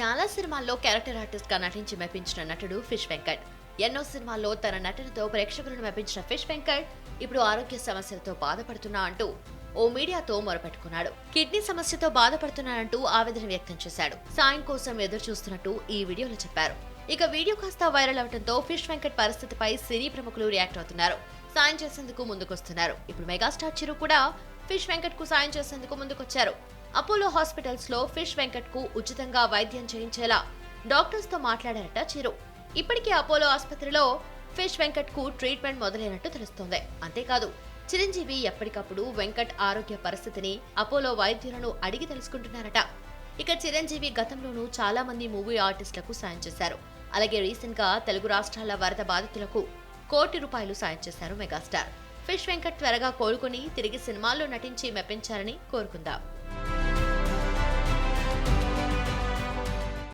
చాలా సినిమాల్లో క్యారెక్టర్ ఆర్టిస్ట్గా నటించి మెప్పించిన నటుడు ఫిష్ వెంకట్. ఎన్నో సినిమాల్లో తన నటనతో ప్రేక్షకులను మెప్పించిన ఫిష్ వెంకట్ ఇప్పుడు ఆరోగ్య సమస్యలతో బాధపడుతున్నా అంటూ ఓ మీడియాతో మొరపెట్టుకున్నాడు. కిడ్నీ సమస్యతో బాధపడుతున్నానంటూ ఆవేదన వ్యక్తం చేశాడు. సాయం కోసం ఎదురు చూస్తున్నట్టు ఈ వీడియోలో చెప్పారు. ఇక వీడియో కాస్త వైరల్ అవడంతో ఫిష్ వెంకట్ పరిస్థితిపై సినీ ప్రముఖులు రియాక్ట్ అవుతున్నారు. సాయం చేసేందుకు ముందుకొస్తున్నారు. ఇప్పుడు మెగాస్టార్ చిరు కూడా ఫిష్ వెంకట్కు సాయం చేసేందుకు ముందుకొచ్చారు. అపోలో హాస్పిటల్స్లో ఫిష్ వెంకట్కు ఉచితంగా వైద్యం చేయించేలా డాక్టర్స్తో మాట్లాడారట చిరు. ఇప్పటికే అపోలో ఆసుపత్రిలో ఫిష్ వెంకట్కు ట్రీట్మెంట్ మొదలైనట్టు తెలుస్తోంది. అంతేకాదు చిరంజీవి ఎప్పటికప్పుడు వెంకట్ ఆరోగ్య పరిస్థితిని అపోలో వైద్యులను అడిగి తెలుసుకుంటున్నారట. ఇక చిరంజీవి గతంలోనూ చాలా మంది మూవీ ఆర్టిస్టులకు సాయం చేశారు. అలాగే రీసెంట్గా తెలుగు రాష్ట్రాల వరద బాధితులకు కోటి రూపాయలు సాయం చేశారు మెగాస్టార్. ఫిష్ వెంకట్ త్వరగా కోలుకుని తిరిగి సినిమాల్లో నటించి మెప్పించాలని కోరుకుందాం.